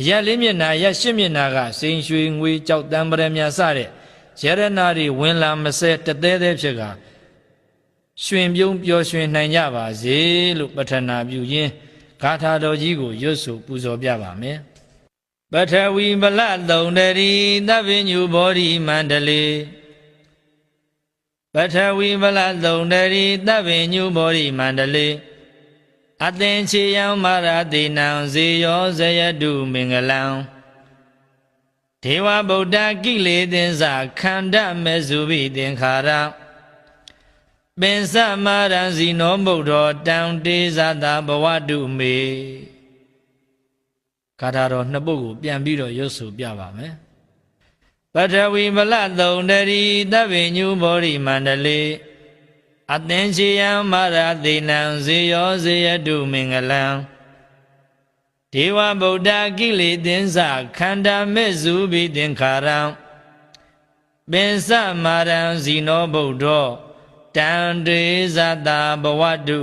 အရက်လေးမျက်နှာအရက်ရှစ်မျက်နှာကစိန်ရွှေငွေကြောက်တံပရမြစတဲ့ရတနာတွေဝင်လာမစဲတသေးသေးဖြစ်ကရွှင်ပြုံးပျော်ရွှင်နိုင်ကြပါစေလို့ပထနာပြုရင်းဂါထာတော်ကြီးကိုရွတ်ဆိုပူဇော်ပြပါမယ်ပထဝီဗလသုံတရီသဗ္ဗညုဘောဓိမန္တလေးပထဝီဗလသုံတရီသဗ္ဗညုဘောဓိမန္တလေး အသင်္ချေယံမာရတိနံဇေယောဇယတုမင်္ဂလံဒေဝဗုဒ္ဓကိလေသင်္စာခန္ဓမေစုဘိသင်္ခါရပင်စမာရံဇီနောမုဒ္ဒောတံတေဇတာဘဝတုမေဂါထာတော်နှစ်ပုဒ်ကိုပြန်ပြီးတော့ရွတ်ဆိုပြပါမယ်ပထဝီမလသုံတရီသဗ္ဗညုဘောဓိမန္တလေး အသင်္ချေယံမာရတိနံဇေယောဇေယတုမင်္ဂလံဒေဝဗုဒ္ဓကိလေသင်္စခန္ဓာမေစုဘိသင်္ခါရံပင်စမာရံဇီနောဗုဒ္ဓောတံတေဇတာဘဝတု